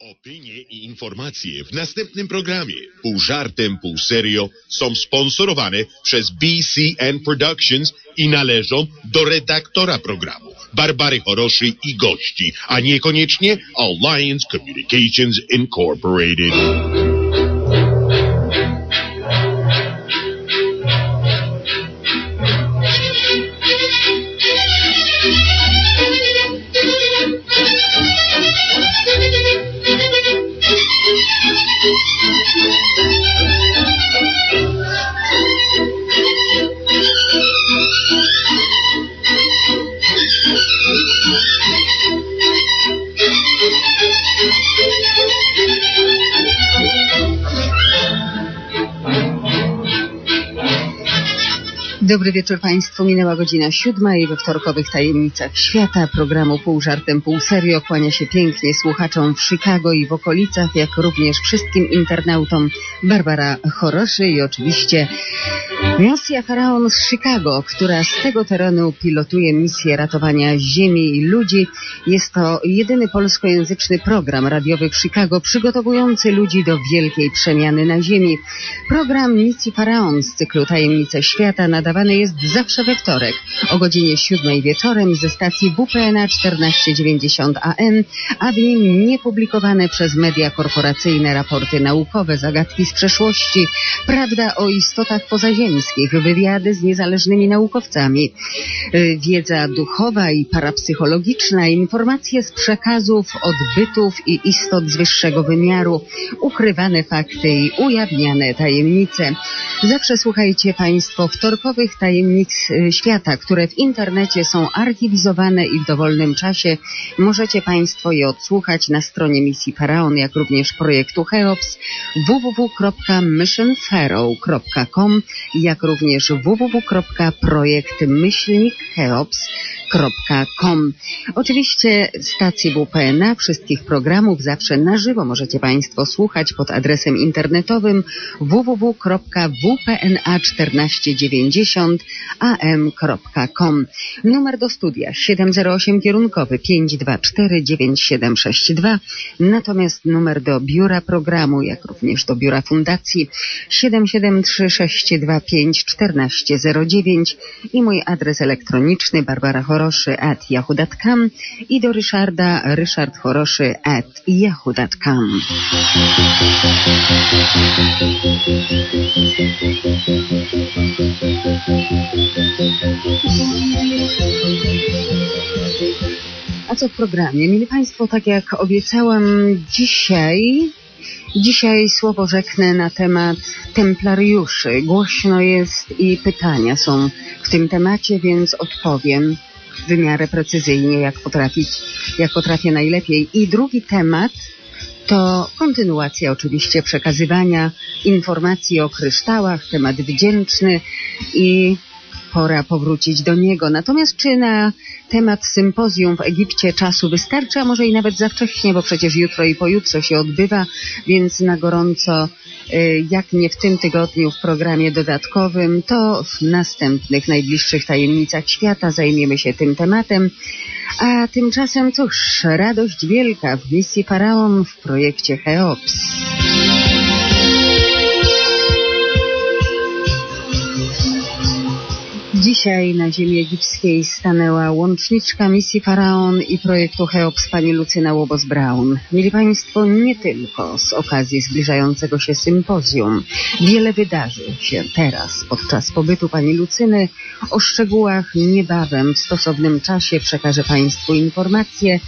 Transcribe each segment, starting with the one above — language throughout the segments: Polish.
Opinie i informacje w następnym programie pół żartem, pół serio są sponsorowane przez BCN Productions i należą do redaktora programu Barbary Choroszy i gości, a niekoniecznie Alliance Communications Incorporated. Dobry wieczór Państwu. Minęła godzina siódma i we wtorkowych tajemnicach świata programu Pół żartem, pół serio kłania się pięknie słuchaczom w Chicago i w okolicach, jak również wszystkim internautom Barbara Choroszy i oczywiście misja Faraon z Chicago, która z tego terenu pilotuje misję ratowania ziemi i ludzi. Jest to jedyny polskojęzyczny program radiowy w Chicago przygotowujący ludzi do wielkiej przemiany na ziemi. Program misji Faraon z cyklu Tajemnice Świata nadawany jest zawsze we wtorek o godzinie 7 wieczorem ze stacji WPNA 1490 AM, a w nim niepublikowane przez media korporacyjne raporty naukowe, zagadki z przeszłości, prawda o istotach pozaziemskich, wywiady z niezależnymi naukowcami, y, wiedza duchowa i parapsychologiczna, informacje z przekazów, odbytów i istot z wyższego wymiaru, ukrywane fakty i ujawniane tajemnice. Zawsze słuchajcie Państwo wtorkowych tajemnic y, świata, które w internecie są archiwizowane i w dowolnym czasie. Możecie Państwo je odsłuchać na stronie misji Faraon, jak również projektu Cheops www.missionpharaoh.com jak również Oczywiście stacji WPNA wszystkich programów zawsze na żywo możecie Państwo słuchać pod adresem internetowym www.wpna1490 am.com. Numer do studia 708 kierunkowy 524 9762. Natomiast numer do biura programu, jak również do biura fundacji 773 625 1409 i mój adres elektroniczny Barbara Choroszy at yahoo.com i do Ryszarda Ryszard Choroszy at yahoo.com. A co w programie? Mieli Państwo, tak jak obiecałam dzisiaj, dzisiaj słowo rzeknę na temat templariuszy. Głośno jest i pytania są w tym temacie, więc odpowiem w miarę precyzyjnie, jak, potrafić, jak potrafię najlepiej. I drugi temat to kontynuacja oczywiście przekazywania informacji o kryształach, temat wdzięczny i pora powrócić do niego. Natomiast czy na temat sympozjum w Egipcie czasu wystarczy, a może i nawet za wcześnie, bo przecież jutro i pojutrze się odbywa, więc na gorąco, y, jak nie w tym tygodniu w programie dodatkowym, to w następnych, najbliższych tajemnicach świata zajmiemy się tym tematem. A tymczasem cóż, radość wielka w misji Faraon w projekcie Cheops. Dzisiaj na ziemi egipskiej stanęła łączniczka misji Faraon i projektu Cheops pani Lucyna Łobos-Brown. Mieli Państwo nie tylko z okazji zbliżającego się sympozjum. Wiele wydarzy się teraz podczas pobytu pani Lucyny. O szczegółach niebawem w stosownym czasie przekażę Państwu informacje,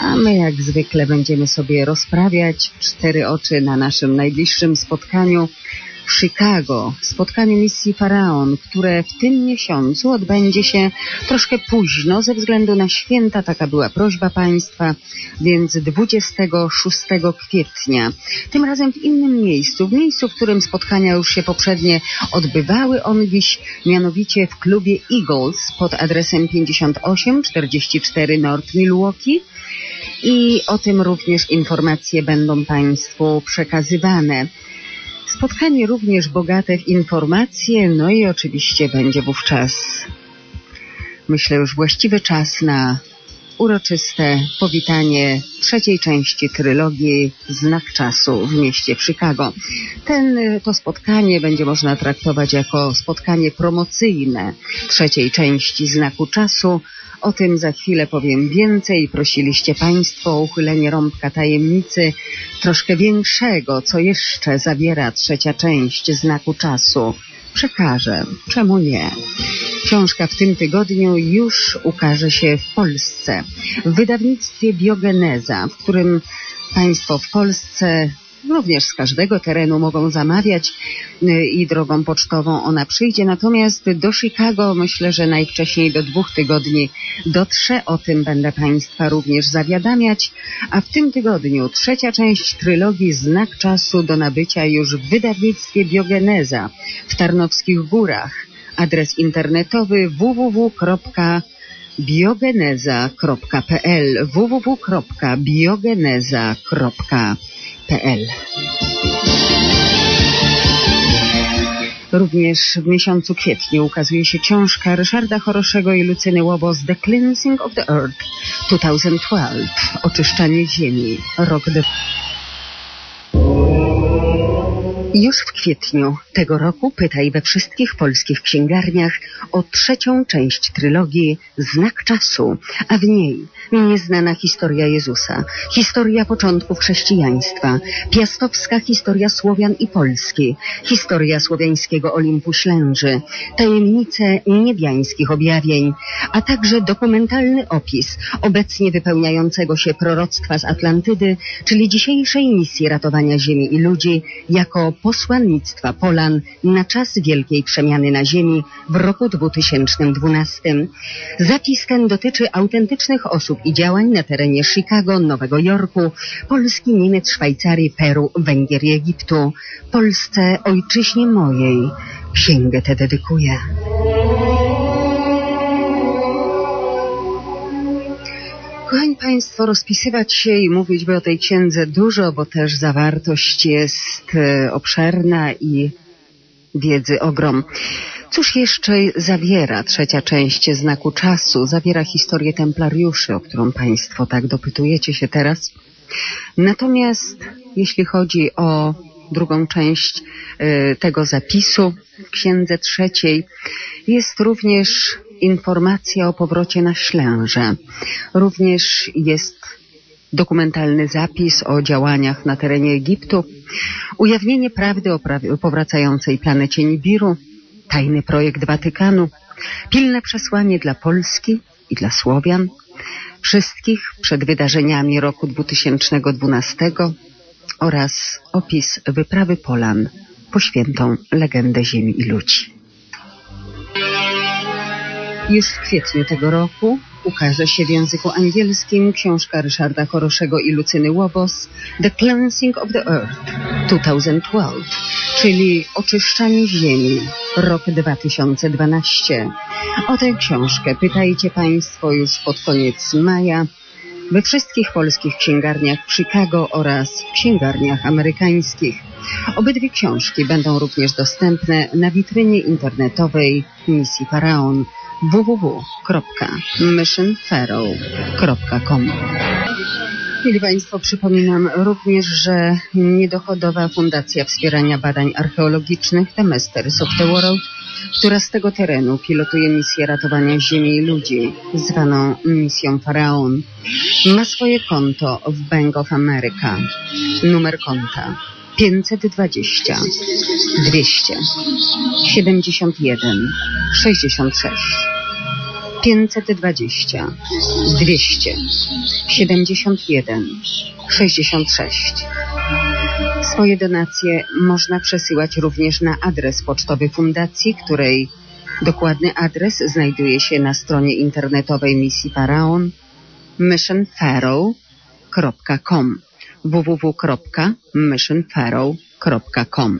a my jak zwykle będziemy sobie rozprawiać w cztery oczy na naszym najbliższym spotkaniu w Chicago, spotkaniu misji Faraon, które w tym miesiącu odbędzie się troszkę późno ze względu na święta, taka była prośba państwa, więc 26 kwietnia. Tym razem w innym miejscu, w miejscu, w którym spotkania już się poprzednie odbywały on dziś, mianowicie w klubie Eagles pod adresem 5844 North Milwaukee. I o tym również informacje będą Państwu przekazywane. Spotkanie również bogate w informacje, no i oczywiście będzie wówczas, myślę, już właściwy czas na uroczyste powitanie trzeciej części trylogii Znak Czasu w mieście Chicago. Ten, to spotkanie będzie można traktować jako spotkanie promocyjne trzeciej części Znaku Czasu. O tym za chwilę powiem więcej. Prosiliście Państwo o uchylenie rąbka tajemnicy troszkę większego, co jeszcze zawiera trzecia część Znaku Czasu przekażę. Czemu nie? Książka w tym tygodniu już ukaże się w Polsce. W wydawnictwie Biogeneza, w którym Państwo w Polsce również z każdego terenu mogą zamawiać y, i drogą pocztową ona przyjdzie. Natomiast do Chicago myślę, że najwcześniej do dwóch tygodni dotrze. O tym będę Państwa również zawiadamiać. A w tym tygodniu trzecia część trylogii Znak Czasu do nabycia już w wydawnictwie Biogeneza w Tarnowskich Górach. Adres internetowy www.biogeneza.pl Również w miesiącu kwietniu ukazuje się książka Ryszarda Choroszego i Lucyny Łobos The Cleansing of the Earth 2012 Oczyszczanie Ziemi, rok 2012. Już w kwietniu tego roku pytaj we wszystkich polskich księgarniach o trzecią część trylogii Znak Czasu, a w niej nieznana historia Jezusa, historia początków chrześcijaństwa, piastowska historia Słowian i Polski, historia słowiańskiego Olimpu Ślęży, tajemnice niebiańskich objawień, a także dokumentalny opis obecnie wypełniającego się proroctwa z Atlantydy, czyli dzisiejszej misji ratowania Ziemi i ludzi jako posłannictwa Polan na czas wielkiej przemiany na Ziemi w roku 2012. Zapis ten dotyczy autentycznych osób i działań na terenie Chicago, Nowego Jorku, Polski, Niemiec, Szwajcarii, Peru, Węgier i Egiptu. Polsce, ojczyźnie mojej, księgę tę dedykuję. Kochani Państwo, rozpisywać się i mówić by o tej księdze dużo, bo też zawartość jest e, obszerna i wiedzy ogrom. Cóż jeszcze zawiera trzecia część znaku czasu? Zawiera historię templariuszy, o którą Państwo tak dopytujecie się teraz. Natomiast jeśli chodzi o drugą część y, tego zapisu w księdze trzeciej, jest również informacja o powrocie na Ślęże. Również jest dokumentalny zapis o działaniach na terenie Egiptu, ujawnienie prawdy o, powracającej planecie Nibiru, tajny projekt Watykanu, pilne przesłanie dla Polski i dla Słowian, wszystkich przed wydarzeniami roku 2012 oraz opis wyprawy Polan po świętą legendę Ziemi i ludzi. Już w kwietniu tego roku ukaże się w języku angielskim książka Ryszarda Choroszego i Lucyny Łobos The Cleansing of the Earth 2012, czyli Oczyszczanie Ziemi, rok 2012. O tę książkę pytajcie Państwo już pod koniec maja we wszystkich polskich księgarniach w Chicago oraz w księgarniach amerykańskich. Obydwie książki będą również dostępne na witrynie internetowej misji Faraon www.missionpharaoh.com Mieli Państwo, przypominam również, że niedochodowa Fundacja Wspierania Badań Archeologicznych The Masters of the World, która z tego terenu pilotuje misję ratowania Ziemi i ludzi, zwaną misją Faraon, ma swoje konto w Bank of America. Numer konta 520 200 71 66 520 200 71 66 Swoje donacje można przesyłać również na adres pocztowy fundacji, której dokładny adres znajduje się na stronie internetowej misji Faraon missionpharaoh.com www.missionpharaoh.com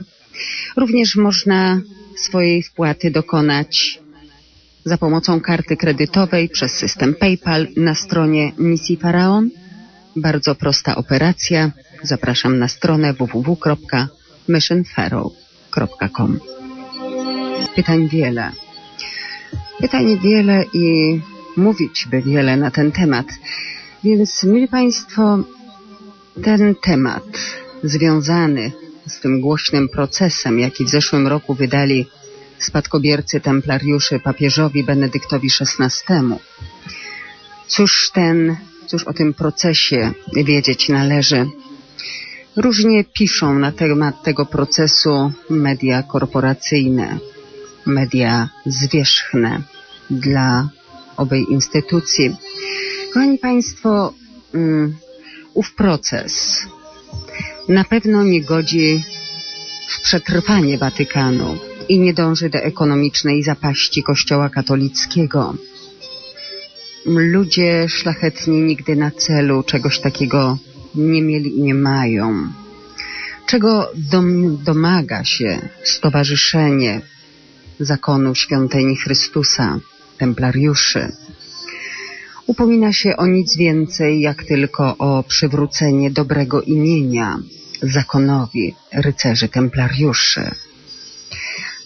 Również można swojej wpłaty dokonać za pomocą karty kredytowej przez system PayPal na stronie misji Faraon. Bardzo prosta operacja. Zapraszam na stronę www.missionpharaoh.com Pytań wiele. Pytań wiele i mówić by wiele na ten temat. Więc, mili Państwo, ten temat związany z tym głośnym procesem, jaki w zeszłym roku wydali spadkobiercy templariuszy papieżowi Benedyktowi XVI. Cóż ten, cóż o tym procesie wiedzieć należy? Różnie piszą na temat tego procesu media korporacyjne, media zwierzchne dla owej instytucji. Kochani Państwo, um, ów proces na pewno nie godzi w przetrwanie Watykanu i nie dąży do ekonomicznej zapaści Kościoła katolickiego. Ludzie szlachetni nigdy na celu czegoś takiego nie mieli i nie mają. Czego dom, domaga się Stowarzyszenie Zakonu Świątyni Chrystusa, Templariuszy? Upomina się o nic więcej, jak tylko o przywrócenie dobrego imienia zakonowi rycerzy templariuszy.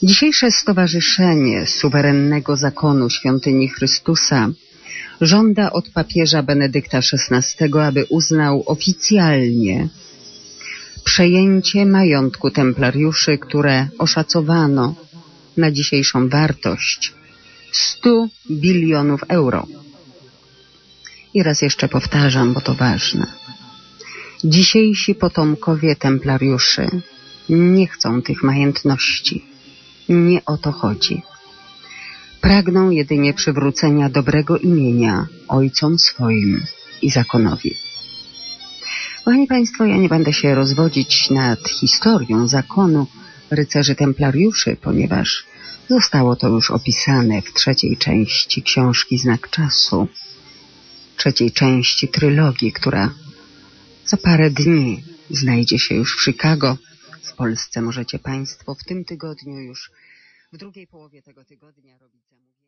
Dzisiejsze Stowarzyszenie Suwerennego Zakonu Świątyni Chrystusa żąda od papieża Benedykta XVI, aby uznał oficjalnie przejęcie majątku templariuszy, które oszacowano na dzisiejszą wartość 100 bilionów euro. I raz jeszcze powtarzam, bo to ważne. Dzisiejsi potomkowie templariuszy nie chcą tych majątności. Nie o to chodzi. Pragną jedynie przywrócenia dobrego imienia ojcom swoim i zakonowi. Kochani Państwo, ja nie będę się rozwodzić nad historią zakonu rycerzy templariuszy, ponieważ zostało to już opisane w trzeciej części książki Znak Czasu, trzeciej części trylogii, która za parę dni znajdzie się już w Chicago. W Polsce możecie Państwo w tym tygodniu już w drugiej połowie tego tygodnia robić zamówienie.